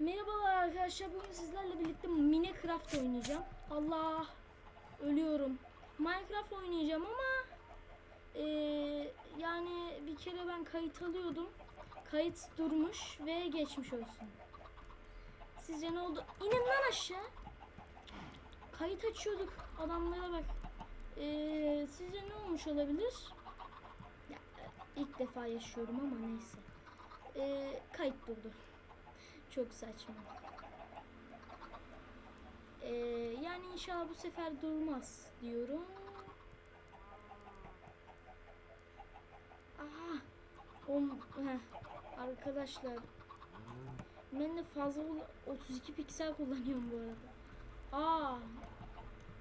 Merhabalar arkadaşlar. Bugün sizlerle birlikte Minecraft oynayacağım. Allah ölüyorum. Minecraft oynayacağım ama eee, yani bir kere ben kayıt alıyordum. Kayıt durmuş ve geçmiş olsun. Sizce ne oldu? İnin lan aşağı. Kayıt açıyorduk. Adamlara bak. Eee sizce ne olmuş olabilir? Ya, ilk defa yaşıyorum ama neyse. Eee kayıt durdu. Çok saçma. Ee, yani inşallah bu sefer durmaz diyorum. Aha. On, heh. Arkadaşlar. Ben de fazla kull- 32 piksel kullanıyorum bu arada. Aa.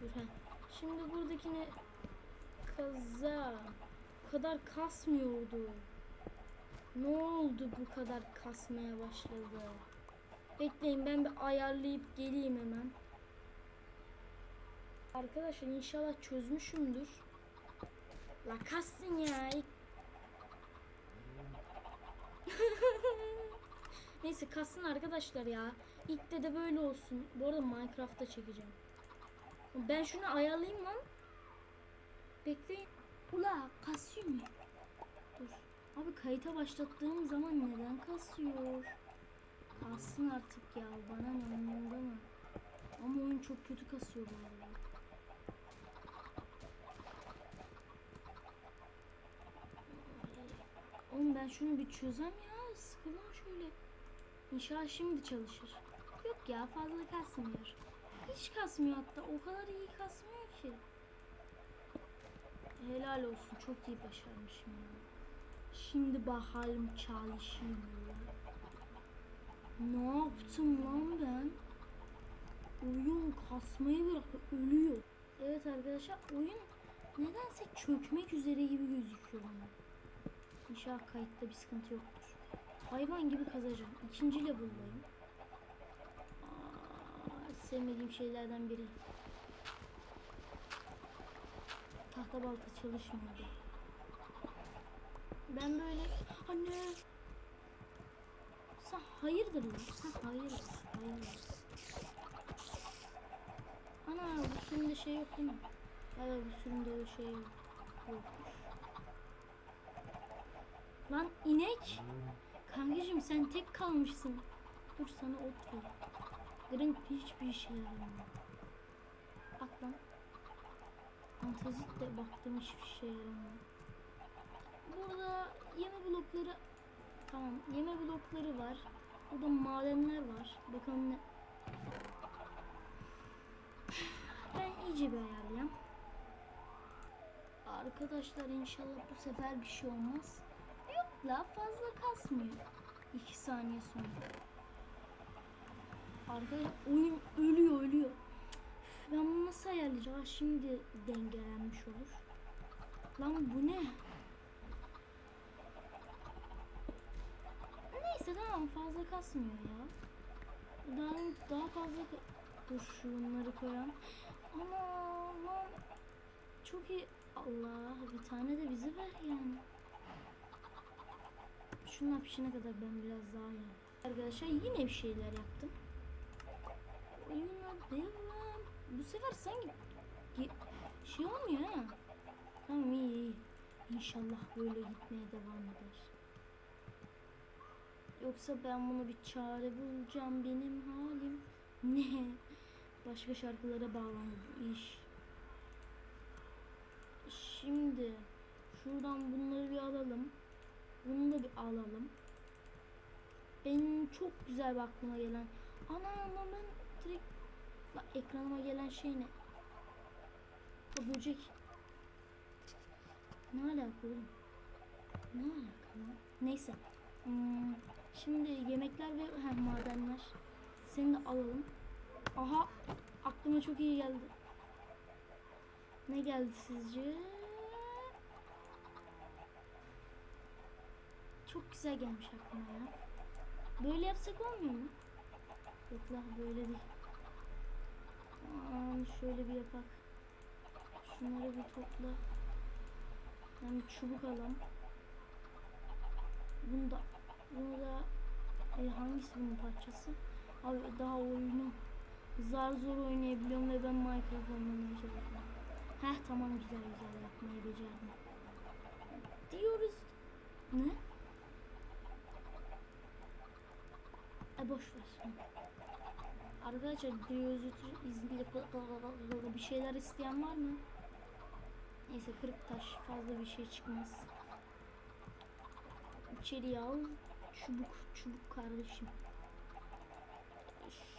Dur heh. Şimdi buradakini kaza. Bu kadar kasmıyordu. Ne oldu bu kadar kasmaya başladı? Bekleyin ben bir ayarlayıp geleyim hemen. Arkadaşlar inşallah çözmüşümdür. La kassın ya. Neyse kassın arkadaşlar ya. İlk de de böyle olsun. Bu arada Minecraft'ta çekeceğim. Ben şunu ayarlayayım lan. Bekleyin. Ula kasıyor mu? Dur. Abi kayıta başlattığım zaman neden kasıyor? Kalsın artık ya bana ne umurumda mı? Ama oyun çok kötü kasıyor bu arada. Oğlum ben şunu bir çözem ya. Sıkıldım şöyle. İnşallah şimdi çalışır. Yok ya fazla kasmıyor. Hiç kasmıyor hatta. O kadar iyi kasmıyor ki. Helal olsun. Çok iyi başarmışım ya. Şimdi bakalım çalışıyor. Ne yaptım lan ben? Oyun kasmayı bırakıp ölüyor. Evet arkadaşlar oyun nedense çökmek üzere gibi gözüküyor bana. İnşallah kayıtta bir sıkıntı yoktur. Hayvan gibi kazacağım. İkinci level'dayım. Sevmediğim şeylerden biri. Tahta balta çalışmıyordu. Ben böyle anne sen hayırdır lan? Sen hayırdır. Hayırdır. Ana bu sürümde şey yok değil mi? Evet bu sürümde öyle şey yok. Lan inek. Kankacığım sen tek kalmışsın. Dur sana ot ver. Green hiçbir işe yaramıyor. Bak lan. Antazit de baktım hiçbir şey yaramıyor. Burada yeme blokları tamam yeme blokları var. Burada madenler var. Bakalım ne ben iyice bir ayarlayayım. Arkadaşlar inşallah bu sefer bir şey olmaz. Yok la fazla kasmıyor. 2 saniye sonra. Arkadaşlar oyun ölüyor ölüyor. Ben bunu nasıl ayarlayacağım? Şimdi dengelenmiş olur. Lan bu ne? Neyse tamam fazla kasmıyor ya. Daha, daha fazla dur şunları koyalım. Ama lan çok iyi. Allah bir tane de bize ver yani. Şunlar pişene kadar ben biraz daha iyi. Arkadaşlar yine bir şeyler yaptım. Oyuna devam. Bu sefer sanki şey olmuyor ha. Tamam iyi iyi. İnşallah böyle gitmeye devam eder. Yoksa ben bunu bir çare bulacağım benim halim. Ne? Başka şarkılara bağlandı bu iş. Şimdi şuradan bunları bir alalım. Bunu da bir alalım. Benim çok güzel bir aklıma gelen. Ana ama ben direkt Bak, ekranıma gelen şey ne? O böcek. Ne alaka oğlum? Ne alaka lan? Neyse. Hmm, şimdi yemekler ve ha, madenler. Seni de alalım. Aha aklıma çok iyi geldi. Ne geldi sizce? Çok güzel gelmiş aklıma ya. Böyle yapsak olmuyor mu? Yok lan böyle değil. Aman şöyle bir yapak. Şunları bir topla. Bir çubuk alalım. Bunu da bunu da e, hangisi bunun parçası? Abi daha oyunu zar zor oynayabiliyorum ve ben Minecraft oynamaya çalışıyorum. Heh tamam güzel güzel yapmayı becerdim. Diyoruz. Ne? E boş ver. Arkadaşlar Diyozutur izniyle bir şeyler isteyen var mı? Neyse kırık taş fazla bir şey çıkmaz. İçeriye al. Çubuk çubuk kardeşim.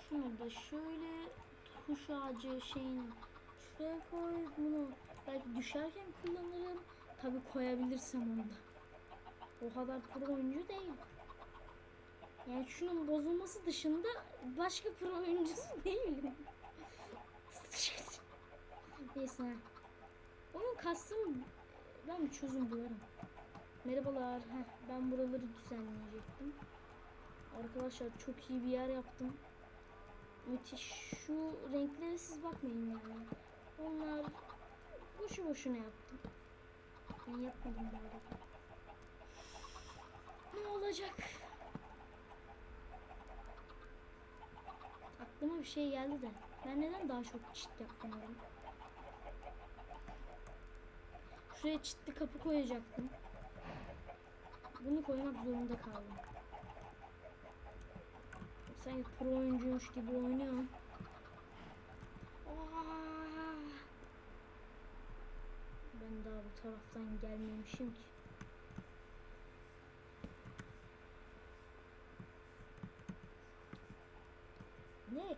Şunu da şöyle kuş ağacı şeyini şuraya koy bunu. Belki düşerken kullanırım. Tabi koyabilirsem onu da. O kadar pro oyuncu değil. Yani şunun bozulması dışında başka pro oyuncusu değilim. Neyse. Onun kastım ben bir çözüm bularım. Merhabalar. Heh, ben buraları düzenleyecektim. Arkadaşlar çok iyi bir yer yaptım. Müthiş. Şu renklere siz bakmayın yani. Onlar boşu boşuna yaptım. Ben yapmadım bu arada. Ne olacak? Aklıma bir şey geldi de. Ben neden daha çok çit yapmıyorum? Şuraya çitli kapı koyacaktım. Bunu koymak zorunda kaldım. Sanki pro oyuncuymuş gibi oynuyorum. Aa! Ben daha bu taraftan gelmemişim ki. Ne?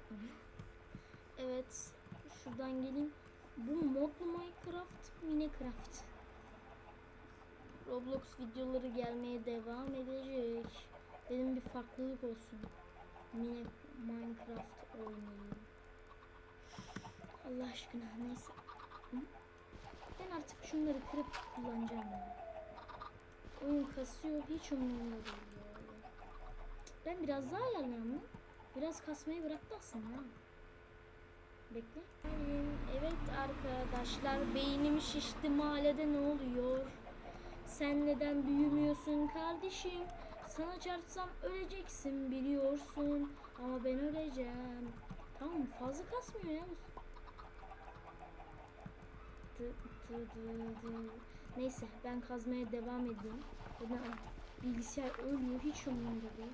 Evet. Şuradan geleyim. Bu modlu Minecraft, Minecraft. Roblox videoları gelmeye devam edecek. Dedim bir farklılık olsun. Mine Minecraft oynayayım. Allah aşkına neyse. Ben artık şunları kırıp kullanacağım ya. Oyun kasıyor hiç umurumda değil ya. Ben biraz daha ayarlayayım. Biraz kasmayı bıraktı aslında. Bekle. Evet arkadaşlar beynim şişti mahallede ne oluyor? Sen neden büyümüyorsun kardeşim? Sana çarpsam öleceksin biliyorsun. Ama ben öleceğim. Tamam fazla kasmıyor ya. Neyse ben kazmaya devam edeyim. Neden bilgisayar ölüyor hiç umurumda değil.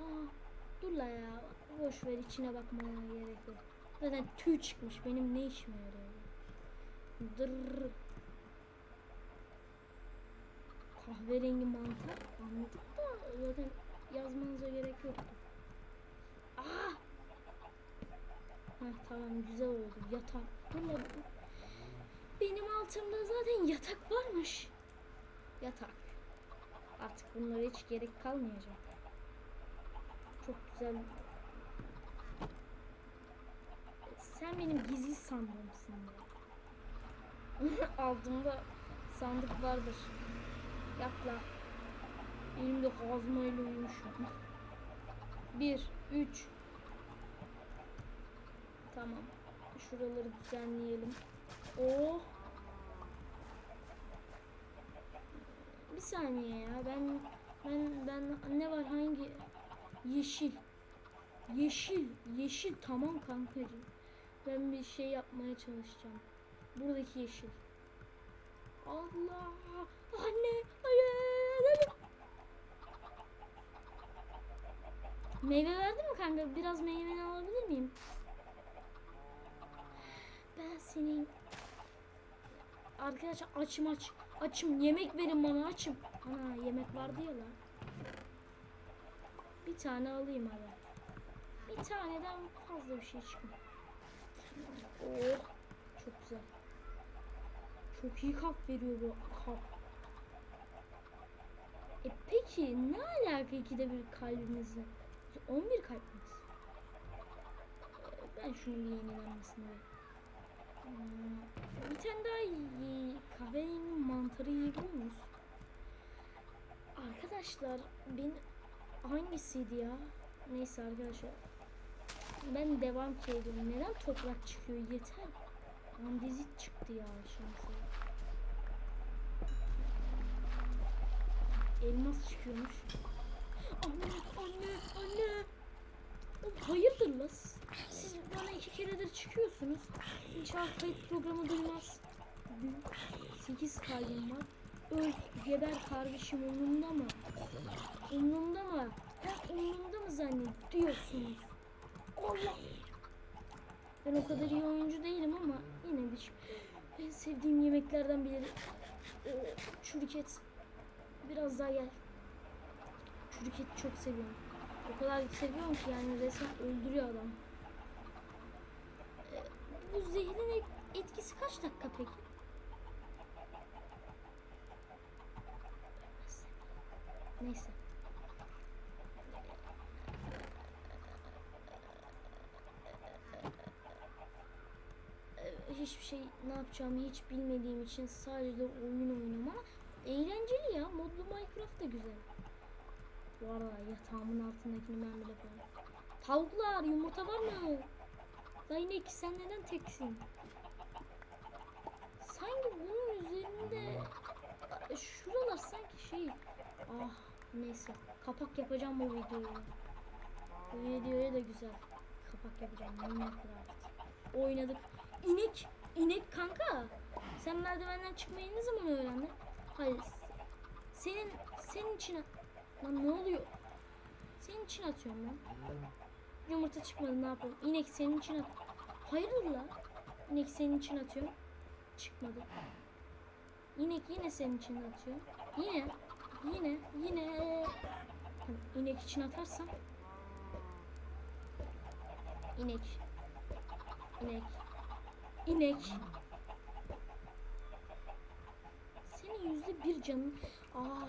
Aa, dur la ya. Boş ver içine bakmaya gerek yok. Zaten tüy çıkmış. Benim ne işime yarıyor? Dırr. Kahverengi mantar anladık da zaten yazmanıza gerek yoktu. Aa! Heh, tamam güzel oldu. Yatak. Dur Benim altımda zaten yatak varmış. Yatak. Artık bunlara hiç gerek kalmayacak. Çok güzel. Sen benim gizli sandığımsın. Altımda sandık vardır. Yap lan. Elimde kazmayla uyumuşum. Bir, üç. Tamam. Şuraları düzenleyelim. Oh. Bir saniye ya. Ben ben ben ne var hangi yeşil. Yeşil, yeşil tamam kankacığım. Ben bir şey yapmaya çalışacağım. Buradaki yeşil. Allah! Anne! Hayır! Meyve verdin mi kanka? Biraz meyveni alabilir miyim? Ben senin... Arkadaşlar açım aç. Açım. Yemek verin bana açım. Ana yemek vardı ya lan. Bir tane alayım abi. Bir taneden fazla bir şey çıkmıyor. Oh! Çok güzel. Çok iyi kap veriyor bu kap. E peki ne alaka ikide bir kalbimizle? 11 kalbimiz. Ben şunu bir yenilenmesini Hmm, bir tane daha iyi kahverengi mantarı yiyebiliyor muyuz? Arkadaşlar ben hangisiydi ya? Neyse arkadaşlar. Ben devam ediyorum. Neden toprak çıkıyor? Yeter. Andezit çıktı ya şansı. Elmas çıkıyormuş. Anne, anne, anne. Plus. Siz bana iki keredir çıkıyorsunuz. İnşallah kayıt programı duymaz. Bugün 8 kaydım var. Öl, geber kardeşim umurumda mı? Umurumda mı? Ha, umurumda mı zannediyorsunuz? Allah! Ben o kadar iyi oyuncu değilim ama yine bir en sevdiğim yemeklerden biri ee, çürük et. Biraz daha gel. Çürük eti çok seviyorum. O kadar seviyorum ki yani resmen öldürüyor adam. Ee, bu zehrin et- etkisi kaç dakika peki? Neyse. Ee, hiçbir şey ne yapacağımı hiç bilmediğim için sadece oyun ama eğlenceli ya. Modlu Minecraft da güzel. Bu arada yatağımın altındakini ben bile koyayım. Tavuklar yumurta var mı? Zaynek sen neden teksin? Sanki bunun üzerinde şuralar sanki şey ah neyse kapak yapacağım bu videoya. Bu videoya da güzel kapak yapacağım Minecraft. Oynadık. İnek, inek kanka. Sen merdivenden çıkmayı ne zaman öğrendin? Hayır. Senin senin için lan ne oluyor? Senin için atıyorum lan. Yumurta çıkmadı ne yapalım? İnek senin için at. Hayırdır la? İnek senin için atıyorum. Çıkmadı. İnek yine senin için atıyor. Yine yine yine inek için atarsam inek inek inek senin yüzde bir canın aa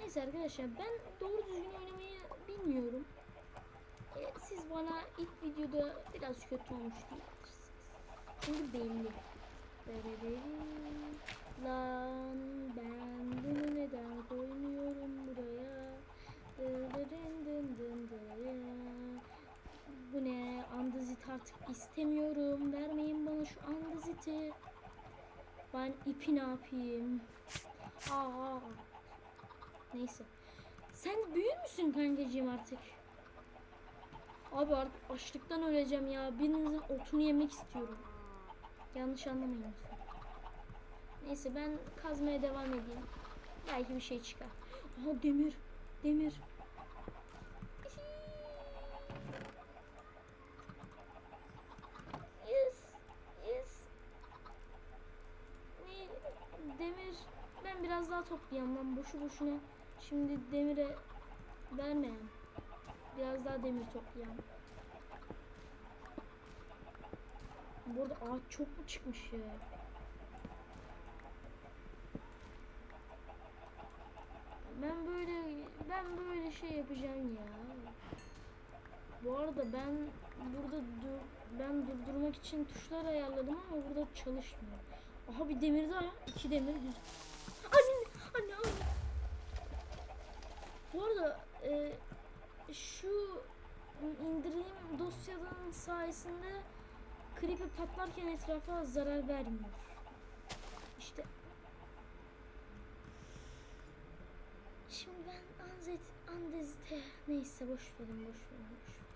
neyse arkadaşlar ben doğru düzgün oynamayı bilmiyorum Ee, siz bana ilk videoda biraz kötü olmuş diyebilirsiniz çünkü belli Lan ben bunu neden koymuyorum buraya? Bu ne? Andazit artık istemiyorum. Vermeyin bana şu andaziti. Ben ipi ne yapayım? Aa. Neyse. Sen büyür müsün kankacığım artık? Abi artık açlıktan öleceğim ya. Birinizin otunu yemek istiyorum. Yanlış anlamayın lütfen. Neyse ben kazmaya devam edeyim. Belki bir şey çıkar. Aha demir. Demir. Yes. Yes. Ne? Demir. Ben biraz daha toplayayım lan boşu boşuna. Şimdi demire vermeyen. Biraz daha demir toplayalım. Bu arada ağaç çok mu çıkmış ya? Ben böyle ben böyle şey yapacağım ya. Bu arada ben burada dur, ben durdurmak için tuşlar ayarladım ama burada çalışmıyor. Aha bir demir daha. iki demir güzel. Anne. Bu arada e, şu indirdiğim dosyanın sayesinde Creeper patlarken etrafa zarar vermiyor. İşte. Şimdi ben Anzet, Andezite neyse boş verin boş verin boş verin.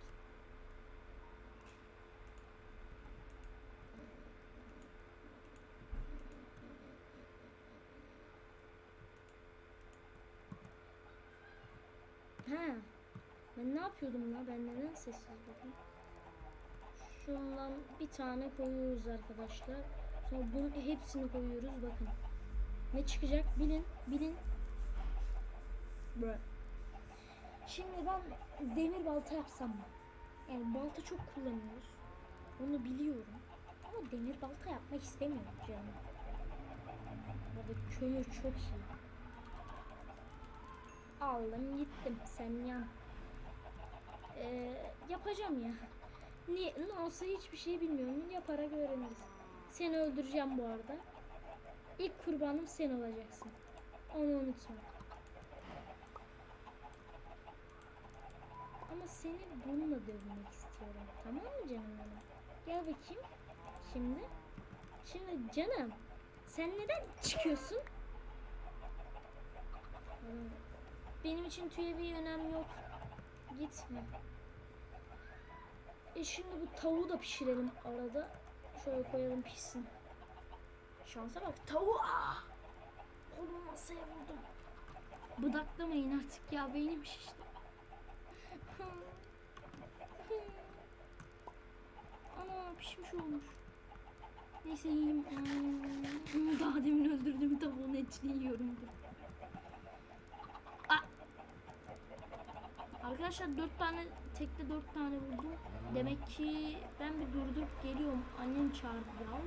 Ha. Ben ne yapıyordum la? Ben neden sessiz buldum? Şundan bir tane koyuyoruz arkadaşlar. Sonra bunun hepsini koyuyoruz. Bakın. Ne çıkacak? Bilin. Bilin. Bra. Şimdi ben demir balta yapsam mı? Yani balta çok kullanıyoruz. Onu biliyorum. Ama demir balta yapmak istemiyorum canım. Burada kömür çok iyi. Aldım gittim. Sen yan. Ee, yapacağım ya. Ne, ne olsa hiçbir şey bilmiyorum. Yaparak öğreniriz. Seni öldüreceğim bu arada. İlk kurbanım sen olacaksın. Onu unutma. Ama seni bununla dövmek istiyorum. Tamam mı canım benim? Gel bakayım. Şimdi. Şimdi canım. Sen neden çıkıyorsun? Benim için tüye bir önem yok. Gitme. E şimdi bu tavuğu da pişirelim arada. Şöyle koyalım pişsin. Şansa bak tavuğu. Ah! Kolumu masaya vurdum. Bıdaklamayın artık ya beynim şişti. Ana pişmiş olmuş. Neyse yiyeyim. Hmm, Daha demin öldürdüğüm tavuğun etini yiyorumdur. Aa! Arkadaşlar dört tane tekte dört tane vurdum. Demek ki ben bir durdurup geliyorum. Annem çağırdı ya.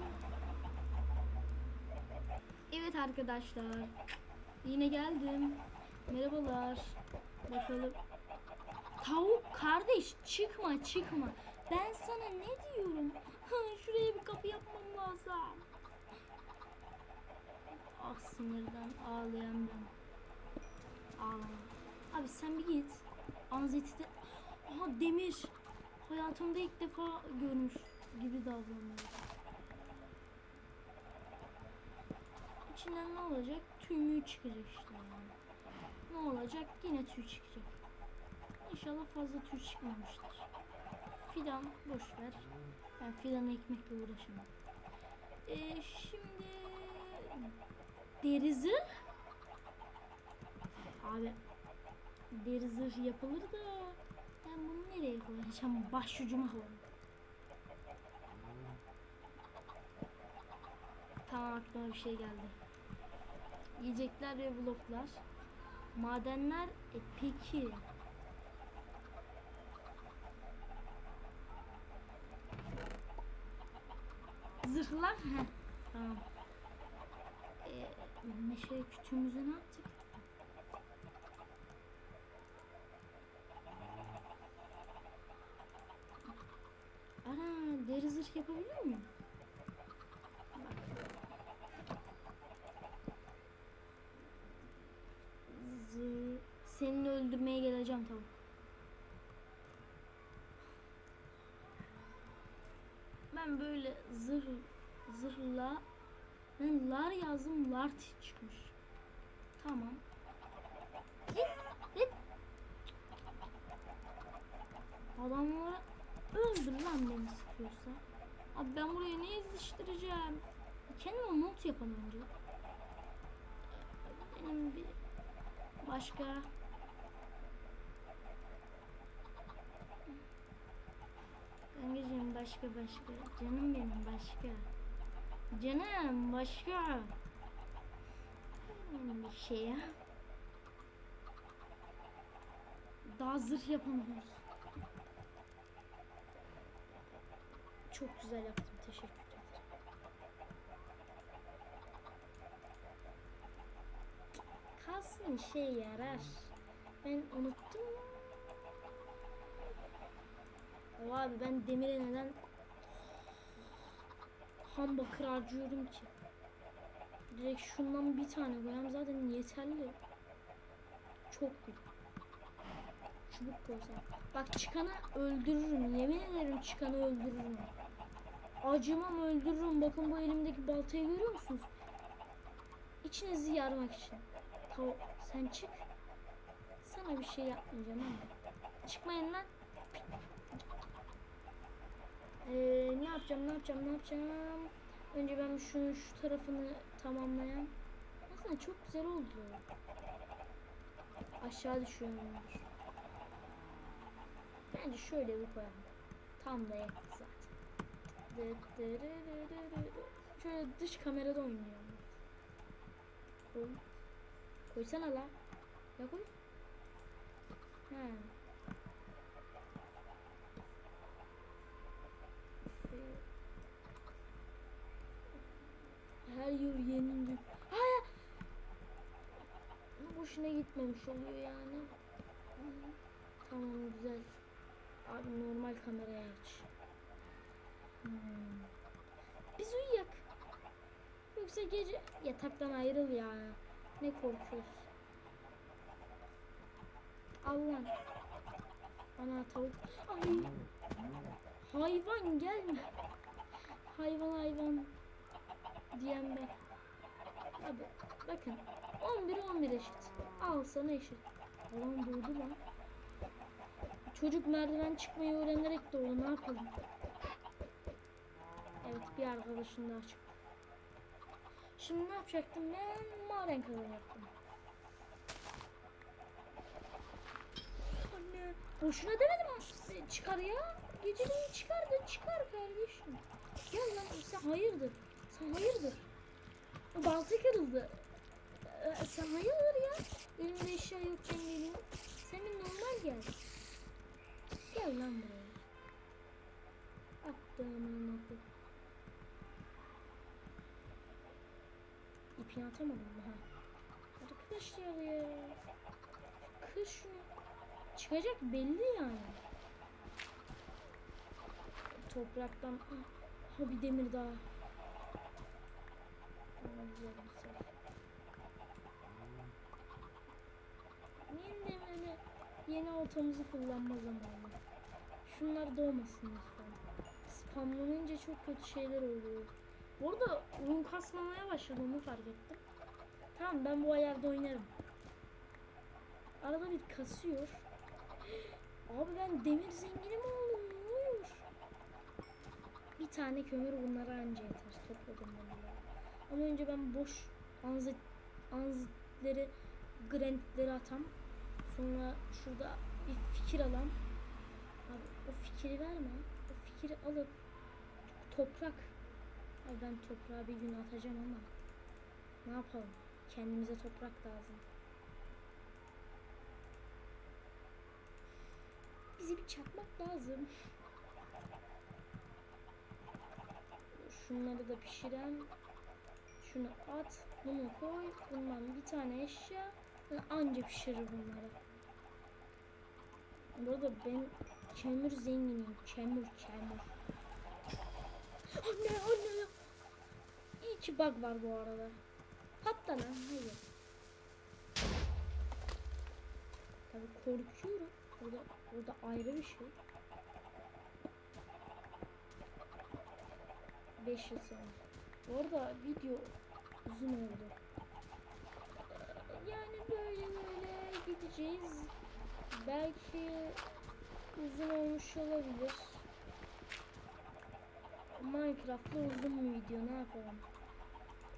Evet arkadaşlar. Yine geldim. Merhabalar. Bakalım. Tavuk kardeş çıkma çıkma. Ben sana ne diyorum? Şuraya bir kapı yapmam lazım. Ah sinirden ağlayan ben. Aa. Abi sen bir git. Anzeti de... Aha demir. Hayatımda ilk defa görmüş gibi davranıyor. İçinden ne olacak? Tüymüğü çıkacak işte yani. Ne olacak? Yine tüy çıkacak. İnşallah fazla tüy çıkmamıştır. Fidan boş ver. Ben fidan ekmekle uğraşamam. Ee, şimdi deri zırh. Abi deri zırh yapılır da ben bunu nereye koyacağım? Başucuma koyayım. Tamam aklıma bir şey geldi. Yiyecekler ve bloklar. Madenler e, peki. Zırhlar he. Tamam. Ee, meşe kütüğümüzü ne yaptık? Ana deri zırh yapabiliyor muyum? Seninle öldürmeye geleceğim tamam. Ben böyle zırh zırhla ben lar yazdım lar çıkmış. Tamam. Git git. Adamları öldür lan beni sıkıyorsa. Abi ben buraya ne yazıştıracağım? Kendime mod yapalım önce. Benim bir başka Kankacığım başka başka. Canım benim başka. Canım başka. Hmm, Bir şey ya. Daha zırh yapamıyoruz. Çok güzel yaptım. Teşekkür ederim. Kalsın işe yarar. Ben unuttum. Ya abi ben demire neden ham bakır harcıyorum ki? Direkt şundan bir tane koyayım zaten yeterli. Çok büyük. Çubuk koysam. Bak çıkanı öldürürüm. Yemin ederim çıkanı öldürürüm. Acımam öldürürüm. Bakın bu elimdeki baltayı görüyor musunuz? İçinizi yarmak için. Tamam sen çık. Sana bir şey yapmayacağım ama. Çıkmayın lan. Ee, ne yapacağım, ne yapacağım, ne yapacağım? Önce ben şunun şu tarafını tamamlayan. Aslında çok güzel oldu. Aşağı düşüyorum. Bence şöyle bir koyalım. Tam da yetti zaten. Şöyle dış kamerada oynuyorum. Koy. Koysana la. Ya koy. He. Her yıl yenilik. Hayır. Boşuna gitmemiş oluyor yani. Tamam güzel. Abi normal kameraya aç. Hmm. Biz uyuyak. Yoksa gece yataktan ayrıl ya. Ne korkuyoruz. Allah. Ana tavuk. Ay. Hayvan gelme. Hayvan hayvan diyen ben. Abi bakın 11 11 eşit. Al sana eşit. Adam buldu lan. Çocuk merdiven çıkmayı öğrenerek doğdu. Ne yapalım? Evet bir arkadaşım daha çıktı. Şimdi ne yapacaktım ben? Maden kazanacaktım. Anne boşuna demedim mi? Çıkar ya. Geceliğin çıkardı. Çıkar kardeşim. Gel lan sen hayırdır? Sen hayırdır? Balta kırıldı. Ee, sen hayırdır ya? Elimde eşya yokken geliyor. Senin normal gel. Gel lan buraya. Attım attım. İpini atamadım daha. Arkadaşlar ya. Kır şunu. Çıkacak belli yani. Topraktan ha bir demir daha. Aa, güzel güzel. Yeni demiri yeni oltamızı kullanma zamanı. Şunlar doğmasın lütfen. Spamlanınca çok kötü şeyler oluyor. Bu arada oyun kasmamaya başladı onu fark ettim. Tamam ben bu ayarda oynarım. Arada bir kasıyor. Abi ben demir zengini mi oldum? Ne oluyor? Bir tane kömür bunlara anca yeter. Topladım bunları. Ama önce ben boş anzit, anzitleri, grantleri atam. Sonra şurada bir fikir alam. Abi o fikri verme. O fikri alıp toprak. Abi ben toprağı bir gün atacağım ama ne yapalım? Kendimize toprak lazım. Bizi bir çakmak lazım. Şunları da pişiren. Şunu at, bunu koy. Bundan bir tane eşya. Anca pişirir bunları. Bu arada ben kömür zenginiyim. Kömür, kömür. Anne, anne. İyi ki bug var bu arada. Patla lan, hayır. Tabii korkuyorum. Burada, burada ayrı bir şey. 5 yıl sonra. Bu arada video uzun oldu. Yani böyle böyle gideceğiz. Belki uzun olmuş olabilir. Minecraft'ta uzun bir video ne yapalım.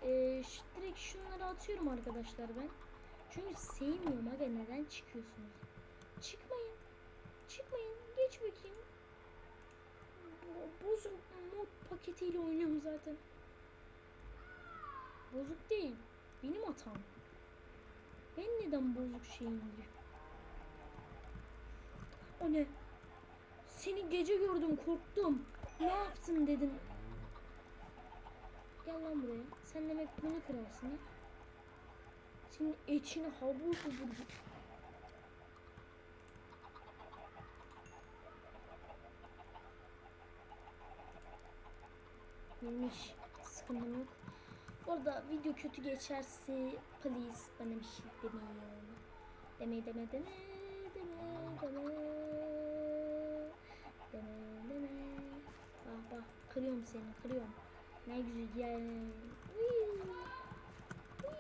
Ee, direkt şunları atıyorum arkadaşlar ben. Çünkü sevmiyorum aga neden çıkıyorsunuz? Çıkmayın. Çıkmayın. Geç bakayım. Bo- Bozuk mod paketiyle oynuyorum zaten. Bozuk değil. Benim hatam. Ben neden bozuk şey? O ne? Seni gece gördüm korktum. Ne yaptın dedim. Gel lan buraya. Sen demek bunu kırarsın ha? Senin içini habur hubur. Hiç sıkıntım yok. Orada video kötü geçerse please bana bir şey demeyin. Deme deme deme deme deme deme deme. Bak bak kırıyorum seni kırıyorum. Ne güzel. Uy. Uy.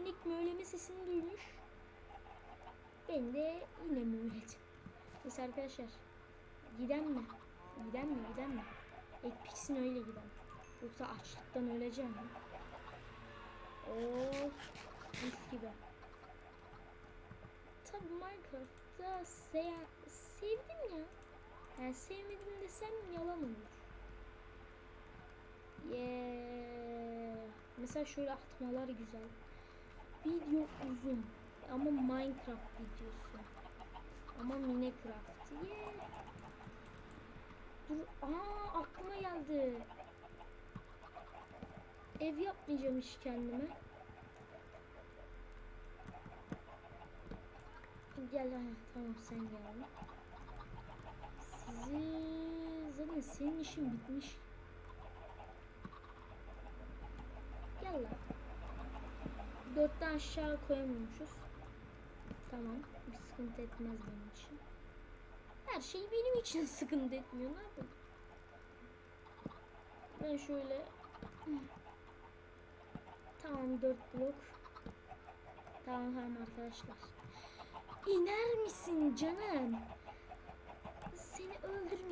İnek möğleme sesini duymuş. Ben de yine möğledim. Neyse arkadaşlar. Giden mi? Giden mi? Giden mi? Ekpix'in öyle giden. Yoksa açlıktan öleceğim? Oh, mis gibi. Tabii Minecraft'ta se sevdim ya. Yani sevmedim desem yalan olur. Yeah. Mesela şöyle atmalar güzel. Video uzun ama Minecraft videosu. Ama Minecraft. Yeah. Dur, aa aklıma geldi. Ev yapmayacağım hiç kendime. Gel ha, tamam sen gel. Sizi zaten senin işin bitmiş. Gel lan. Dörtten aşağı koyamıyormuşuz. Tamam. Bir sıkıntı etmez benim için. Her şey benim için sıkıntı etmiyor. Ne yapayım? Ben şöyle Tamam 4 blok. Tamam tamam arkadaşlar. İner misin canım?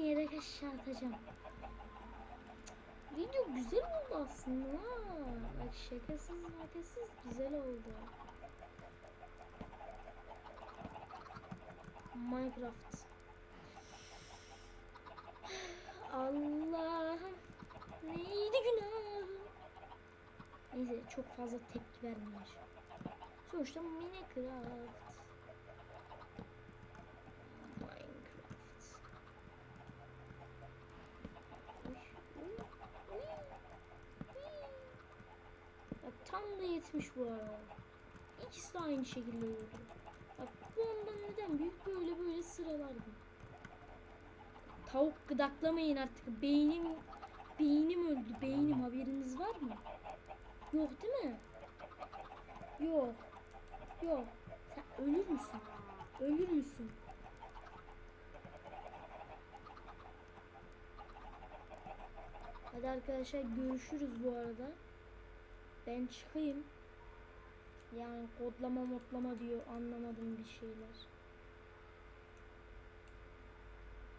dinleyerek aşağı atacağım. Video güzel oldu aslında. Bak şakasız makasız güzel oldu. Minecraft. Allah'ım neydi günahım? Neyse çok fazla tepki vermeyeceğim. Sonuçta Minecraft. Minecraft. Bak tam da yetmiş bu arada. İkisi de aynı şekilde oldu. Bak bu ondan neden büyük böyle böyle sıralardım. Tavuk gıdaklamayın artık. Beynim beynim öldü. Beynim haberiniz var mı? Yok değil mi? Yok. Yok. Sen ölür müsün? Ölür müsün? Hadi arkadaşlar görüşürüz bu arada. Ben çıkayım. Yani kodlama modlama diyor anlamadım bir şeyler.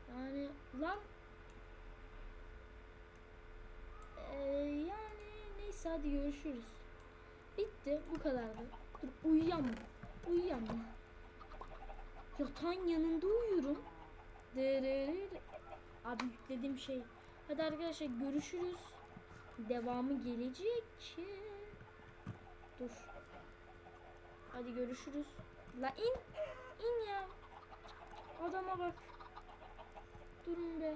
Yani lan Ee, yani neyse hadi görüşürüz. Bitti bu kadardı. Dur uyuyam mı? Uyuyam mı? Yanında uyuyorum. Dırırır. Abi yüklediğim şey. Hadi arkadaşlar görüşürüz. Devamı gelecek. Dur. Hadi görüşürüz. La in. İn ya. Adama bak. Durun be.